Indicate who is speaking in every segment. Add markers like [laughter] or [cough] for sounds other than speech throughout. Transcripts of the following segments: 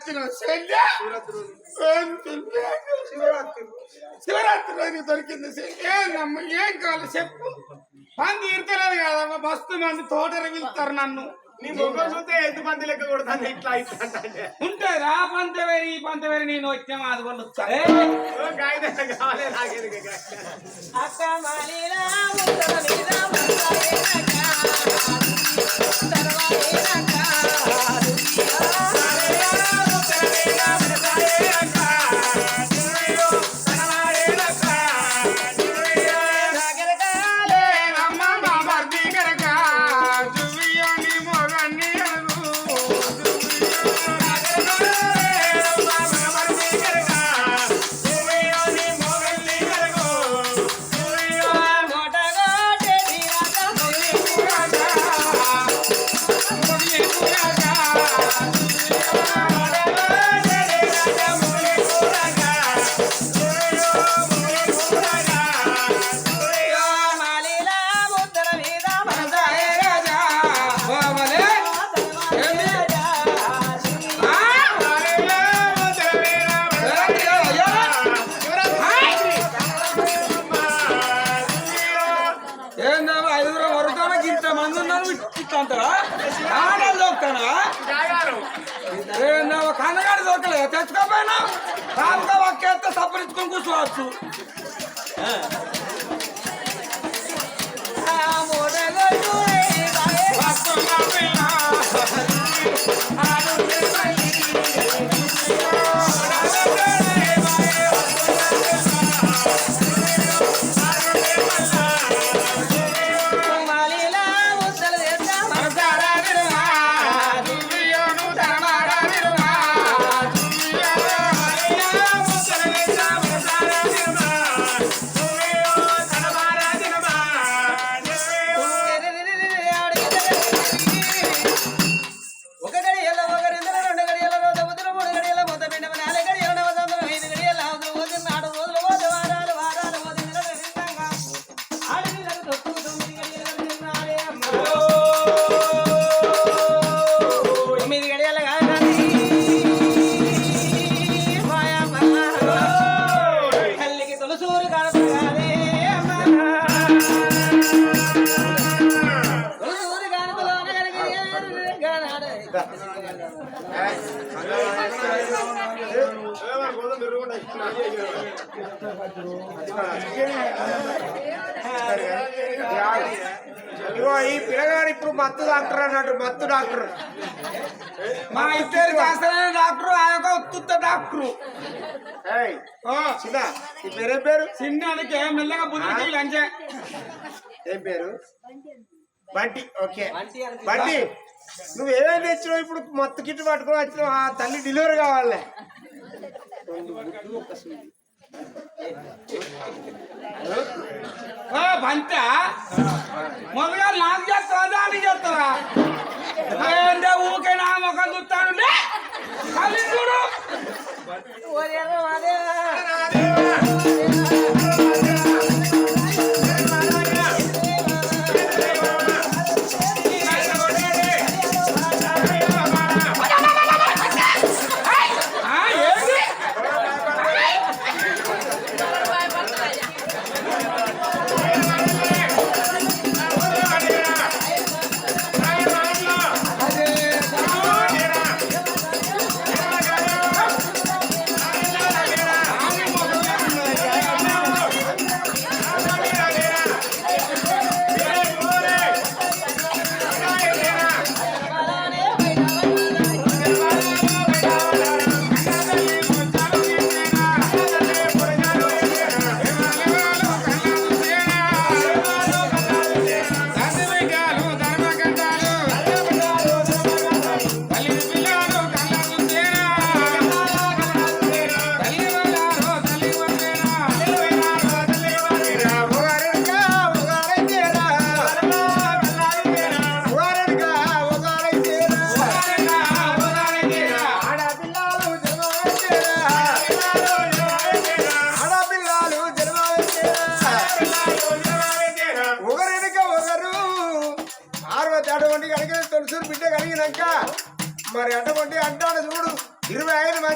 Speaker 1: వచ్చినావు శల్య
Speaker 2: శివరాత్రి
Speaker 1: శివరాత్రి రోజు దొరికింది ఏందమ్మ ఏం కావాలి చెప్పు. మంది ఇడతలేదు కదమ్మా మస్తు మంది తోటలు పిలుస్తారు నన్ను.
Speaker 2: నీ ముఖం చూస్తే ఎద్దు మంది లెక్క కొడుతుంది ఇట్లా ఇట్లా
Speaker 1: ఉంటే రా పంతవేరి ఈ పంతవేరి నేను వచ్చే మాది వాళ్ళు సరే
Speaker 2: కావాలి
Speaker 3: అక్క
Speaker 2: ఇగో ఈ పిల్లగాడు ఇప్పుడు మత్తు డాక్టర్ అన్నట్టు మత్తు డాక్టర్.
Speaker 1: మా ఇద్దరు శాస్త్రమైన డాక్టర్ ఆ యొక్క ఉత్తుత్త డాక్టరు.
Speaker 2: చిన్న ఈ పేరేం పేరు?
Speaker 1: చిన్నానికి మెల్లగా బుద్ధి లంచే.
Speaker 2: ఏం పేరు? బంటి ఓకే. బంటి నువ్వు ఏమేమి తెచ్చినావు ఇప్పుడు? మొత్తం కిట్టు పట్టుకొని వచ్చినావు ఆ తల్లి డెలివరీ కావాలి.
Speaker 1: ఓ బంట మొదలుగా నాకు చేస్తావా? దానికి చేస్తావా? ఏంటే ఊకే నా ముఖం చూస్తాను. కళ్ళు చూడు.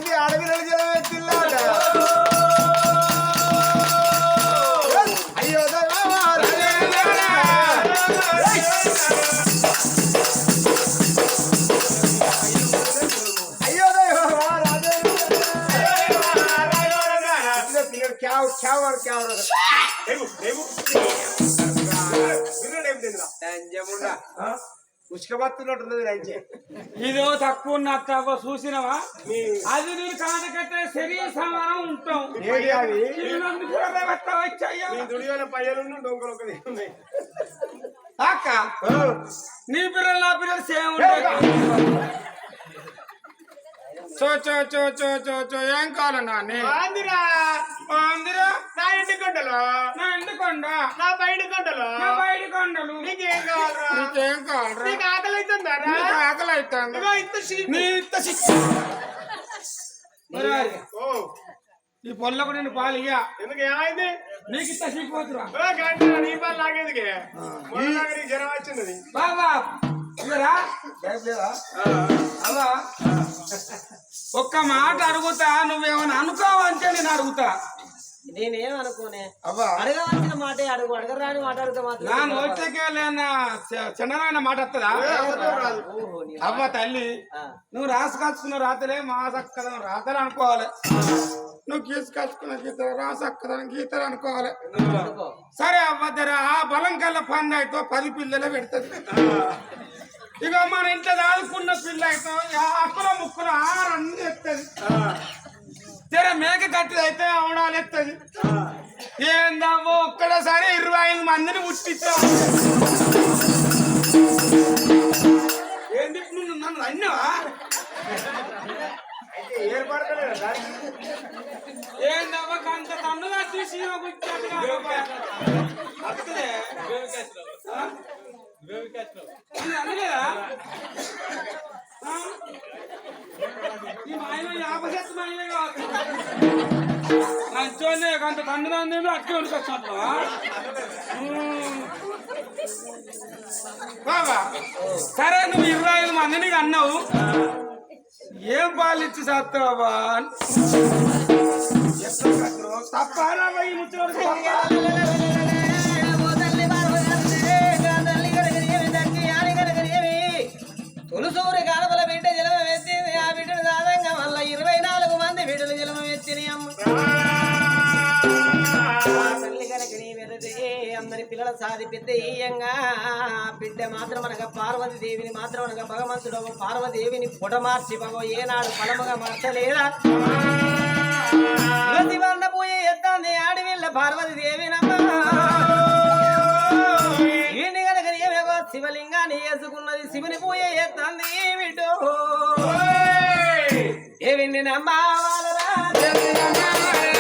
Speaker 2: మంది అడవిలో జలం ఎత్తిల్లాట అయ్యో అయ్యో పిల్లడు క్యావ్ క్యావ్ అని క్యావ్ అని. ఉసుకబత్తున్నట్టున్నది
Speaker 1: ఇదో తక్కువ ఉన్నట్టు చూసినవా? అది నేను కాదకట్టే శరీర సమానం ఉంటాం.
Speaker 2: పయ్యలు డొంకలు
Speaker 1: అక్క నీ పిల్లలు నా పిల్లలు సేమ్ ఉంటాయి. చో చో చో చో చో చో ఏం కావాలన్నా నీ
Speaker 2: ఆందిరా
Speaker 1: అందరూ
Speaker 2: నా ఇంటి కొండలో.
Speaker 1: నా ఇంటి కొండ.
Speaker 2: నా బయట కొండలో.
Speaker 1: నా బయటి కొండలు.
Speaker 2: నీకేం కావాలరా?
Speaker 1: నీకేం కావాలరా?
Speaker 2: నీకు ఆకలి
Speaker 1: నీకు ఆకలి అవుతుంది
Speaker 2: ఇంత
Speaker 1: నీ ఇంత
Speaker 2: ఓ.
Speaker 1: ఈ పొల్లకు నేను పాలు ఇయ్య.
Speaker 2: ఎందుకు ఏమైంది
Speaker 1: నీకు
Speaker 2: ఓ గంట నీ పాలు లాగేందుకే జ్వరం వచ్చింది
Speaker 1: బాబా. అలా? ఒక్క మాట అడుగుతా నువ్వేమైనా అనుకోవంటే నేను అడుగుతా.
Speaker 3: నేనేం అనుకోనే అడగవలసిన మాటే అడుగు అడగరాని మాట అడిగితే
Speaker 1: నా నోటికెళ్ళిన చండనమైన మాట వస్తుందా అవ్వ తల్లి. నువ్వు రాసుకొచ్చుకున్న రాతలే మా సక్కదనం రాతలు అనుకోవాలి. నువ్వు గీసుకొచ్చుకున్న గీతలు రాసక్కదనం గీతలు అనుకోవాలి.
Speaker 3: అనుకో.
Speaker 1: సరే అవ్వద్దర ఆ బలం కల్లా పన్ను అయితే పది పిల్లలే పెడుతుంది ఇక మన ఇంట్లో దాదుకున్న పిల్ల అక్కుల ముక్కులు ఆరన్నీ ఎత్తది. తెర మేక కట్టిది అయితే అవడాలు ఎత్తది ఏందమ్మో ఒక్కడసారి ఇరవై ఐదు మందిని పుట్టించావు ఏంది నువ్వు నన్ను అన్నావా? ఏందవ్వ కంత తన్నుగా తీసి వస్తుంది అనలేదా కొంత మాయన యాభై శాతం మాయనే మంచోనే బాబా సరే నువ్వు ఇరవై ఐదు మందిని అన్నావు. ఏం పాలు ఇచ్చి చేస్తావా తప్ప.
Speaker 3: సాది పెద్ద ఈయంగా. బిడ్డ మాత్రం అనగా పార్వతి దేవిని మాత్రం అనగా భగవంతుడు పార్వదేవిని పొట మార్చి బాబో ఏనాడు ఫలముగా మార్చలేదా? శివన్న పోయి ఎత్తాంది ఆడవిల్ల పార్వతి దేవినమ్మ. ఈయన్ని శివలింగాన్ని వేసుకున్నది శివుని పూజ ఎత్తాంది ఏమిటో. దేవిని నమ్మావాలరా వాళ్ళ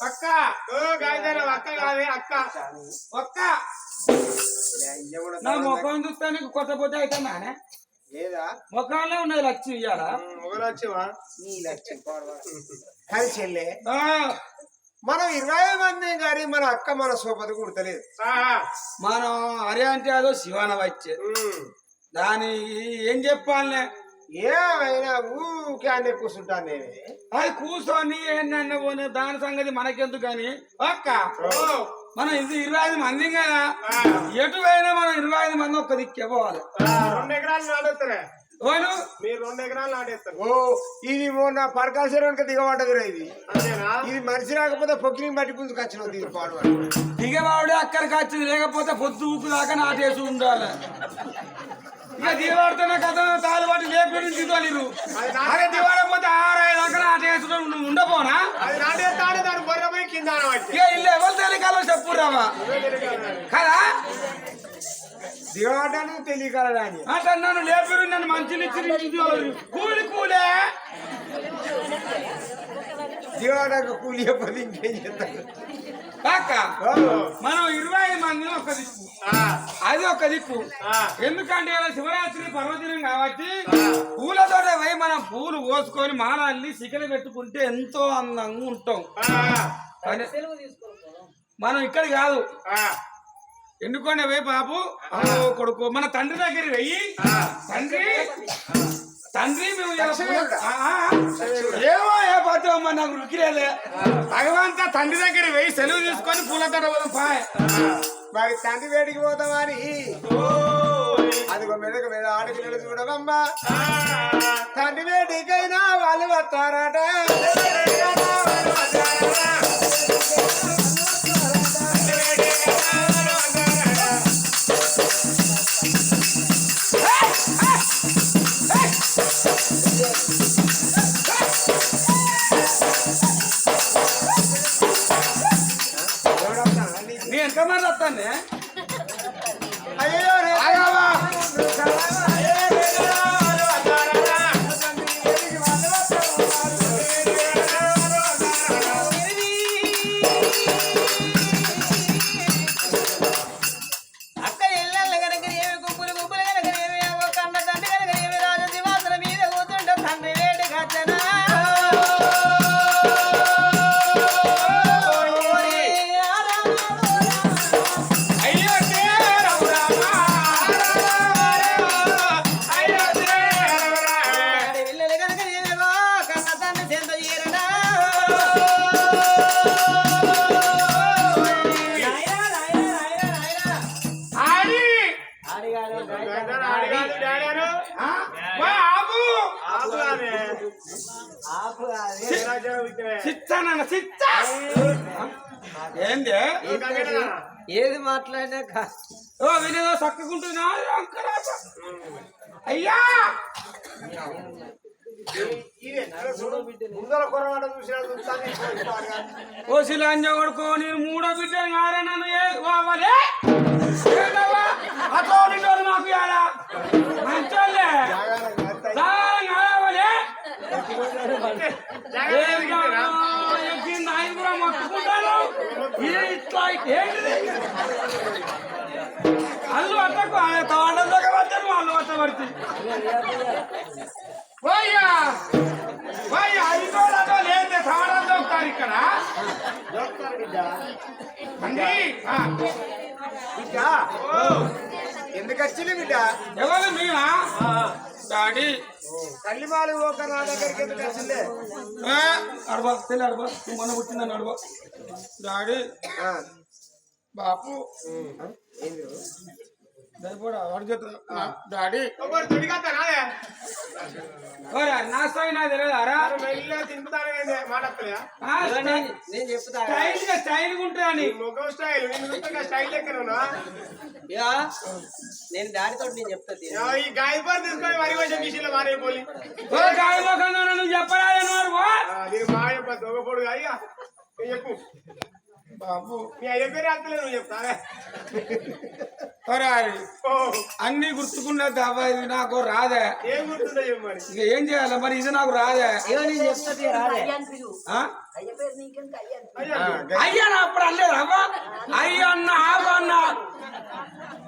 Speaker 1: అక్క.
Speaker 2: ఓ గాయదారు అక్క కాదే అక్క.
Speaker 1: ఒక్క. నా ముఖం చూస్తే నీకు కొత్త పొద్దు అయితే నానే
Speaker 2: లేదా?
Speaker 1: ముఖంలో ఉన్నది లక్ష్యం ఇయ్యాలా?
Speaker 2: ఒకరు వచ్చేవా నీ లక్ష్యం [laughs] కానీ చెల్లె
Speaker 1: ఆ,
Speaker 2: మనం ఇరవై మంది కానీ మన అక్క మన సోపతి కుడతలేదు
Speaker 1: మనం అరే అంటే అదో శివాన వచ్చే దాని ఏం చెప్పాలనే
Speaker 2: ఏమైనా ఊకే అన్నీ కూర్చుంటాను నేనే.
Speaker 1: అది కూర్చొని ఏంటన్న పోనీ? దాని సంగతి మనకెందుకు కానీ ఒక్క మనం ఇది ఇరవై ఐదు మంది కదా ఎటు పోయినా మనం ఇరవై ఐదు మంది ఒక్క దిక్కే పోవాలి.
Speaker 2: రెండు ఎకరాలు నాటేస్తారా
Speaker 1: ఓను
Speaker 2: మీరు రెండు ఎకరాలు నాటేస్తారు. ఓ ఇది మొన్న పరకాల చెరువునికి దిగబడ్డది రా ఇది. ఇది మనిషి రాకపోతే పొక్కిని బట్టి పుంజుకు వచ్చిన దీని పాడు
Speaker 1: దిగవాడు అక్కడికి వచ్చింది లేకపోతే పొద్దు ఊపు దాకా నాటేసి ఉండాలి. ఇక దిగవాడితేనే కథ తాలు పట్టి లేపి దిగలేరు అదే దిగవాడకపోతే ఆరు దాకా నాటేసి నువ్వు ఉండపోనా
Speaker 2: కింద.
Speaker 1: ఇక ఇల్లు ఎవరు తెలియకాలో చెప్పు రావా కదా
Speaker 2: దిగబడ్డానికి తెలియగలడా అని
Speaker 1: అంటే నన్ను లేపిరు నన్ను ఇచ్చి కూలి కూలే.
Speaker 2: దిగబడ్డాక కూలి చెప్పదు ఇంకేం చేస్తారు
Speaker 1: కాక మనం ఇరవై ఐదు మంది ఒక దిక్కు. అది ఒక దిక్కు. ఎందుకంటే ఇలా శివరాత్రి పర్వదినం కాబట్టి పూలతోటే పోయి మనం పూలు కోసుకొని మానాల్ని సిగలు పెట్టుకుంటే ఎంతో అందంగా ఉంటాం. మనం ఇక్కడ కాదు. ఎన్నుకోండి పోయి బాబు కొడుకు మన తండ్రి దగ్గర వెయ్యి. తండ్రి తండ్రి మేము పోతామమ్మా నాకు రుకిరేలే భగవంత తండ్రి దగ్గర వెయ్యి సెలవు తీసుకొని పూలతోట పోదాం పాయ్
Speaker 2: మరి తండ్రి వేడికి పోతామని అదిగో మెదక మీద ఆడపిల్లలు చూడవమ్మా. తండ్రి వేడికైనా వాళ్ళు వస్తారట.
Speaker 1: ఎంతమంది వస్తాను ఏది
Speaker 3: మాట్లాడినా కా-
Speaker 1: ఓ వినేదో చక్కకుంటున్నా అయ్యా! ఓ శిలాంజ కొడుకో నేను మూడో బిడ్డ కారా నన్ను అల్లు అట్టకు తోటలోకి వచ్చాను అల్లు అట్ట పడుతుంది పోయ్యా పోయ్యా అదో లేదు తాళం దొరుకుతారు ఇక్కడ అండి
Speaker 2: బిడ్డ ఎందుకు వచ్చింది బిడ్డ
Speaker 1: ఎవరు మీరా డాడీ.
Speaker 2: తల్లిమాలు ఒక నా దగ్గరికి ఎందుకు వచ్చిందే
Speaker 1: అడబా తెలి అడబా మొన్న పుట్టిందని అడబా డాడీ. బాపు. డాడీ. నా స్థాయి నాకు
Speaker 3: చెప్తా
Speaker 1: స్టైల్గా స్టైల్
Speaker 2: స్టైల్ నేను
Speaker 3: డాడీతో నేను చెప్తా దీన్ని.
Speaker 2: ఈ గాయపర్ తీసుకొని వరి వచ్చే మిషన్ మారైపోయి
Speaker 1: ఓ గాయలో కన్నా నువ్వు చెప్పరాదని వాడు పో.
Speaker 2: దీని బాగా చెప్పదు ఒక పొడు అయ్యా చెప్పు.
Speaker 1: బాపు
Speaker 2: మీ అయ్య పేరు నువ్వు
Speaker 1: హరి, అన్ని గుర్తుకున్న దవ్వ ఇది నాకు రాదే
Speaker 2: ఏం
Speaker 1: ఇక ఏం చేయాలి మరి ఇది నాకు రాదే అయ్యా అప్పుడు అనలేదు అవ్వ అయ్యో అన్న ఆగు అన్న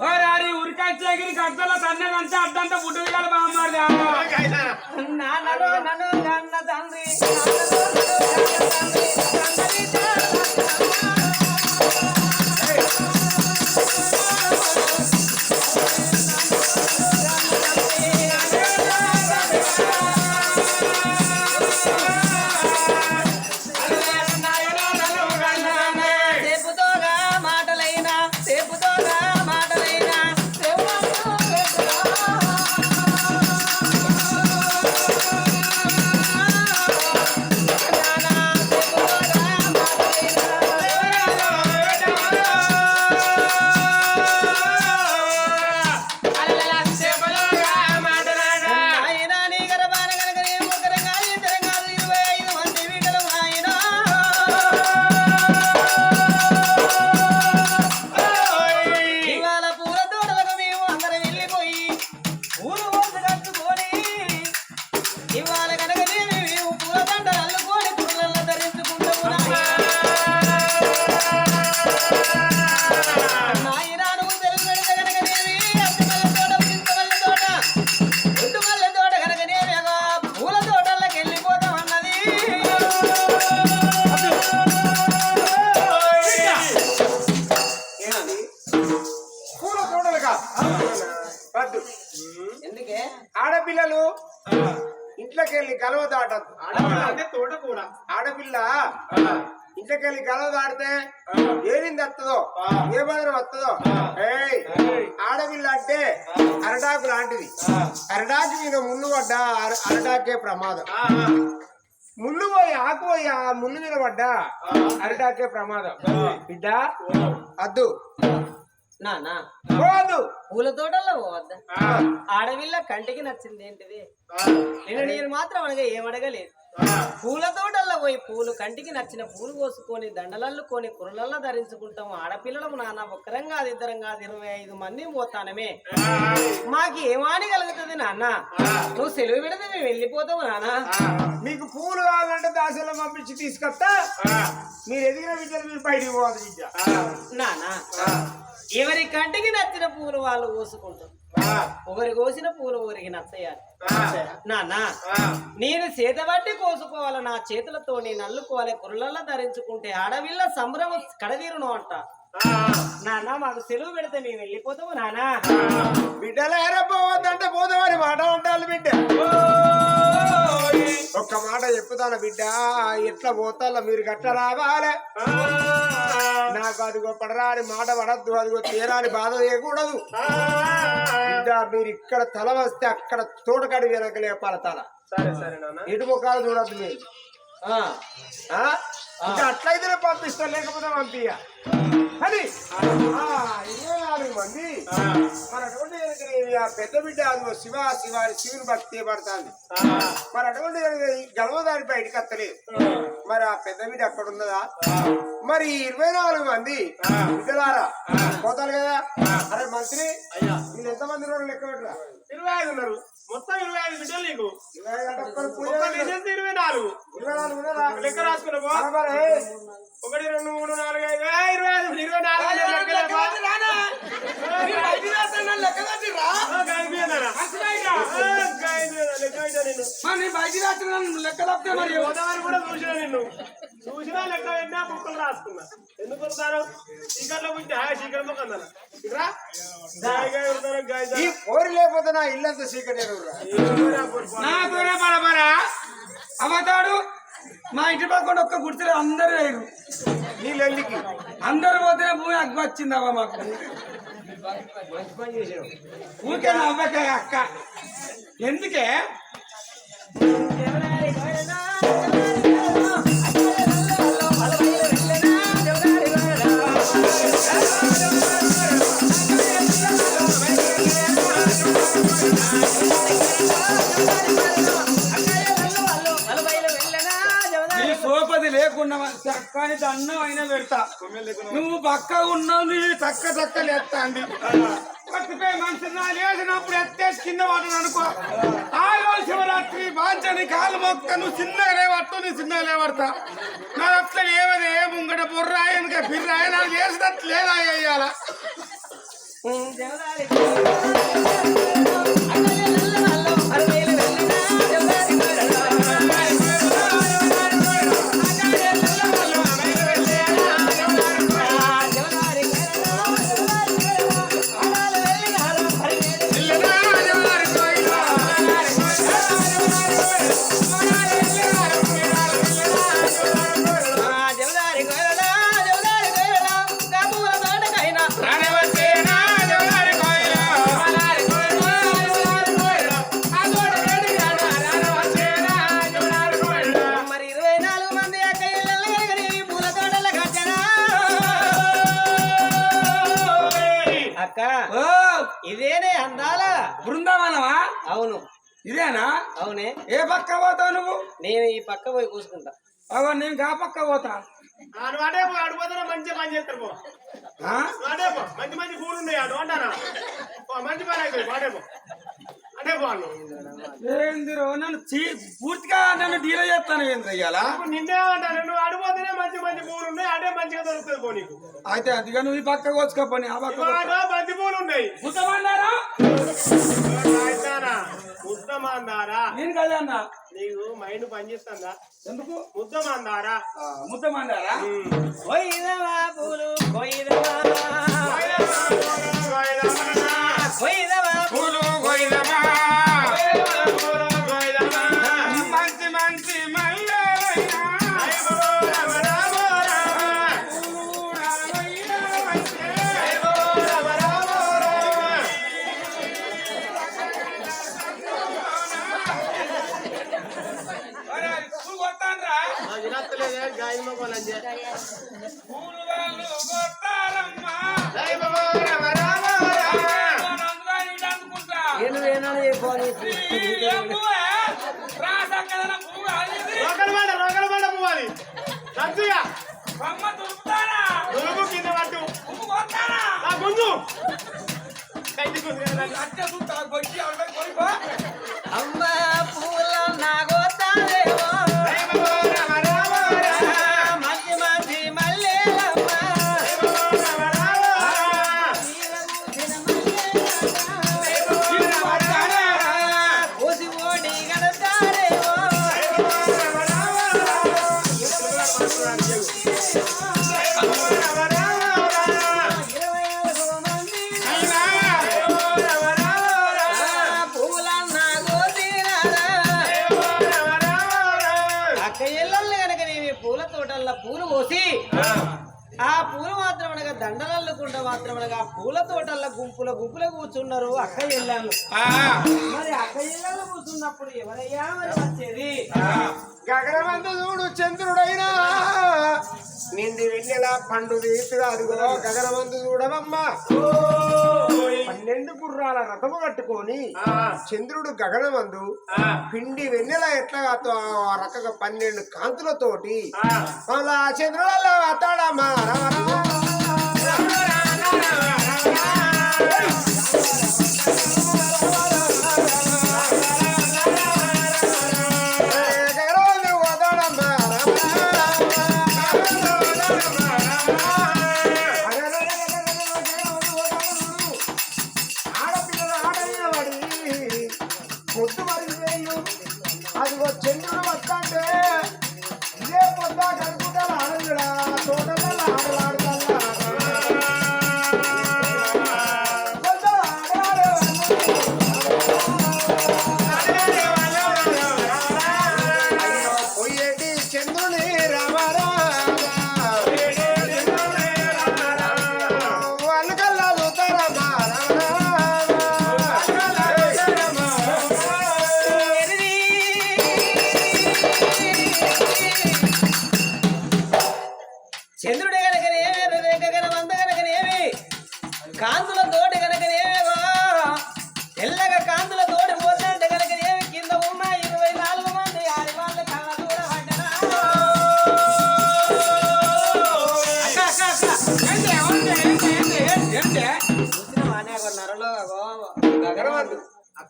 Speaker 1: ఒరే హరి ఉరికొచ్చేగిరి గద్దల తన్నేదంతా అడ్డంతా పుట్టింది కదా బామ్మారిదా.
Speaker 3: నాన్నలో నన్ను తండ్రి
Speaker 2: వెళ్ళి గలవ దాటద్దు
Speaker 4: అంటే తోట కూడా
Speaker 2: ఆడపిల్ల ఇంట్లోకి వెళ్ళి గలవ దాడితే ఏనింది వస్తుందో ఏ మాదిరి వస్తుందో ఏయ్ ఆడపిల్ల అంటే అరటాకు లాంటిది. అరటాకు మీద ముళ్ళు పడ్డా అర- అరటాకే ప్రమాదం. ముళ్ళు పోయి ఆకు పోయి ఆ ముళ్ళు మీద పడ్డా అరటాకే ప్రమాదం. బిడ్డ అద్దు.
Speaker 3: నానా?
Speaker 2: పోదు.
Speaker 3: పూల తోటల్లో పోవద్దా? ఆడవిల్ల కంటికి నచ్చింది ఏంటిది? నేను నేను మాత్రం అనగా ఏమడగలేదు పూల తోటల్లో పోయి పూలు కంటికి నచ్చిన పూలు కోసుకొని దండలల్లుకొని కురలల్లో ధరించుకుంటాము ఆడపిల్లలు నాన్న ఒక్కరం కాదు ఇద్దరం కాదు ఇరవై ఐదు మంది పోతానమే. మాకు ఏమాని కలుగుతుంది నాన్న? నువ్వు సెలవు పెడితే మేము వెళ్ళిపోతాము నాన్న.
Speaker 2: మీకు పూలు కావాలంటే దాసలో పంపించి తీసుకొస్తా. మీరు ఎదిగిన విద్యలు మీరు బయటికి పోదు విద్య
Speaker 3: నాన్న? ఎవరి కంటికి నచ్చిన పూలు వాళ్ళు కోసుకుంటారు? ఒకరి కోసిన పూలు ఒకరికి నచ్చయాలి నాన్న నేను చేతబట్టి కోసుకోవాలి నా చేతులతో నేను అల్లుకోవాలి కుర్రలలో ధరించుకుంటే ఆడవిల్ల సంభ్రమ కడదీరును అంట. నాన్న మాకు సెలవు పెడితే మేము వెళ్ళిపోతాము నాన్న.
Speaker 2: బిడ్డలు ఏరపోవద్దంటే పోదామని మాట అంటారు బిడ్డ. ఒక్క మాట చెప్పుతాను బిడ్డ ఎట్లా పోతాలో మీరు గట్ల రావాలి. నాకు అదిగో పడరాని మాట పడద్దు అదిగో తీరాని బాధ చేయకూడదు. బిడ్డ మీరు ఇక్కడ తల వస్తే అక్కడ తోటకాడి వెనక లేపాలి తల.
Speaker 4: సరే సరే నాన్న.
Speaker 2: ఇటు ముఖాలు చూడద్దు మీరు. అట్లయితేనే పంపిస్తా లేకపోతే పంపియ అని ఇరవై నాలుగు మంది. మరి అటువంటి పెద్ద బిడ్డ శివ శివ శివుని భక్తి పడుతుంది మరి అటువంటి గలవదారి బయటికి వస్తలేదు. మరి ఆ పెద్ద బిడ్డ అక్కడ ఉన్నదా? మరి ఇరవై నాలుగు మంది బిడ్డలారా? పోతారు కదా? అరే మంత్రి వీళ్ళు ఎంతమంది ఉన్నారు లెక్క పెట్టరా
Speaker 4: ఇరవై ఐదు ఉన్నారు. మొత్తం ఇరవై ఐదు బిడ్డలు నీకు.
Speaker 2: ఇరవై
Speaker 4: నాలుగు. లెక్క రాసుకున్నావు. ఒకటి రెండు మూడు నాలుగు ఐదు. ఇరవై ఐదు ఇరవై నాలుగు. చూసినా నిన్ను చూసినా లెక్క పెట్టినా బుక్కులు రాసుకున్నా ఎందుకు వస్తారు చీకట్లో పుట్టి గాయ ఉంటారు గాయ
Speaker 2: ఈ పోరి లేకపోతే నా ఇల్లంతా చీకటి.
Speaker 1: నాతోనే బలబరా అవతాడు మా ఇంటి పక్కన ఒక్క గుర్తులు అందరూ లేరు.
Speaker 2: నీళ్ళు ఎల్లికి
Speaker 1: అందరు పోతేనే భూమి అగ్గు వచ్చింది అవ్వ మాకు. ఊరికే నవ్వకాయ అక్క. ఎందుకే? లేకుండా చక్కని దండం అయినా పెడతా. నువ్వు పక్క ఉన్నావు నీ చక్క చక్క లేస్తాండి పట్టుపోయి మనిషి నా లేచినప్పుడు ఎత్తేసి కింద పడను అనుకో. ఆ రోజు శివరాత్రి బాంచని కాలు మొక్క నువ్వు చిన్నగా లేవట్టు నువ్వు చిన్నగా లేవడతా. నా అట్లా లేవది ఏ ముంగట బుర్రా వెనక పిర్రాయ నాకు లేచినట్టు లేదా అయ్యాల పక్క
Speaker 3: పోయి కూసుకుంటా.
Speaker 1: అవో నేను కా పక్క పోతా.
Speaker 4: పో పని చేస్తారు పో. పో మంచి మంచి పూలు ఉన్నాయి అంటారా మంచి పని అయిపోయి పో.
Speaker 1: ఏందిరో నన్ను చీ- పూర్తిగా నన్ను డీల్ చేస్తాను ఏంద్ర ఇయ్యాలా?
Speaker 4: ఇప్పుడు నిన్నే అంటాను నువ్వు ఆడిపోతేనే మంచి మంచి పూలు ఉన్నాయి అడే మంచిగా దొరుకుతుంది పో నీకు.
Speaker 1: అయితే అదిగా నువ్వు ఈ పక్క కోసుకపోని ఆ పక్క
Speaker 4: ఇవాళ బంతి పూలు ఉన్నాయి. ముద్దమందారా?
Speaker 1: నేను కదా అన్న.
Speaker 4: నీకు మైండ్ పనిచేస్తుందా
Speaker 1: ఎందుకు?
Speaker 4: ముద్దమందారా?
Speaker 3: కొయ్యదవా పూలు కొయ్యదవా? కొయ్యదవా
Speaker 1: పూలు.
Speaker 4: గుంజు.
Speaker 1: అట్టే చూస్తా, కొట్టి
Speaker 3: పోసి ఆ. పూలు మాత్రం అనగా దండలల్లుకుంటా మాత్రం అనగా ఆ పూల తోటల్లో గుంపుల గుంపుల కూర్చున్నారు అక్క ఇళ్ళల్లో
Speaker 1: ఆ,
Speaker 3: మరి అక్క ఇళ్ళల్లో కూర్చున్నప్పుడు ఎవరయ్యా మరి వచ్చేది?
Speaker 2: గగనమందు చూడు చంద్రుడైనా. నిండి వెన్నెల పండు రీతిగా అదిగో గగనమందు చూడవమ్మా పన్నెండు గుర్రాల రథము కట్టుకొని చంద్రుడు గగనమందు పిండి వెన్నెల ఎట్లా రకగా పన్నెండు కాంతులతోటి అలా చంద్రులలో అత్తాడమ్మా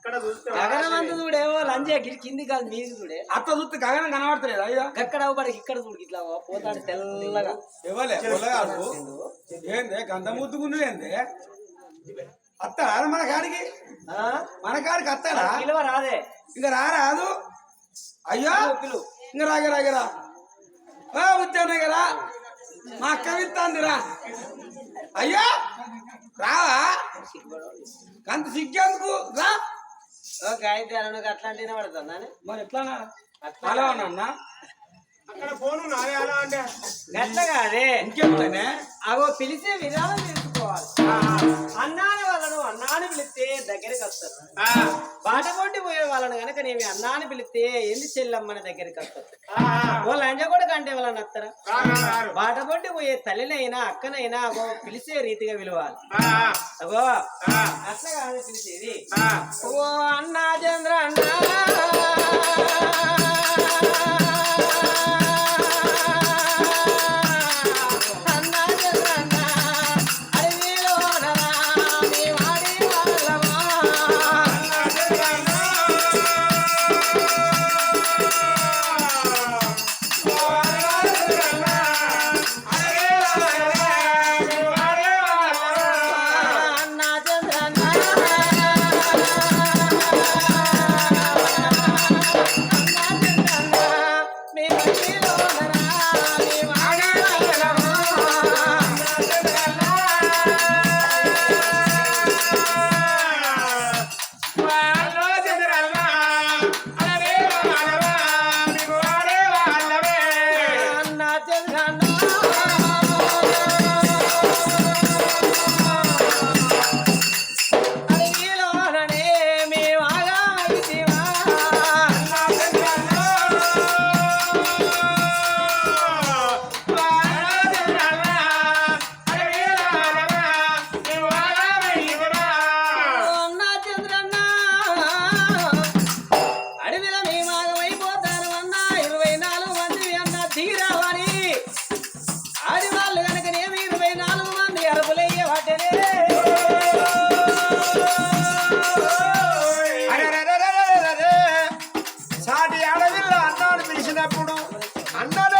Speaker 3: గగనమంత చూడేమో లంజే కింది కాదు మీది చూడే.
Speaker 1: అత్త చూస్తే గగనం కనబడతలేదు? అయ్యా.
Speaker 3: అక్కడ పడికి ఇక్కడ చూడు ఇట్లా పోతాడు తెల్లగా.
Speaker 1: ఎవలే పొలగాడు. ఏంది గంధ ముద్దుకున్నది ఏంది? అత్తాడా? మన కాడికి?
Speaker 3: ఆ?
Speaker 1: మన కాడికి అత్తాడా?
Speaker 3: పిలువ రాదే.
Speaker 1: ఇంకా రారాదు అయ్యో! ఇంకా రాగ రాగరా ఉద్యోగం కదా మా అక్క విత్తాందిరా అయ్యో! రావా? కంత సిగ్గేందుకు రా.
Speaker 3: అట్లాంటినే పడుతుందా
Speaker 1: మరి ఎట్లానా? అలా ఉన్నా
Speaker 4: అక్కడ ఫోన్ నాదే అలా అంటే.
Speaker 3: గట్ల కాదే
Speaker 1: ఇంకేమిటనే
Speaker 3: అగో పిలిచే విధానం తెలుసుకోవాలి. వాళ్ళను అన్నాని పిలిస్తే దగ్గరికి వస్తారు. బాట కొట్టి పోయే వాళ్ళను కనుక నేను అన్నాని పిలిస్తే ఎందు చెల్లమ్మని దగ్గరికి వస్తారు. వాళ్ళు అంజ కూడా కంటే వాళ్ళని వస్తారా. బాట కొట్టి పోయే తల్లినైనా అక్కనైనా అగో పిలిచే రీతిగా విలువాలి అగో. అట్లా కాదు పిలిచేది. ఓ అన్నా చంద్ర అన్నా.
Speaker 2: అన్ననే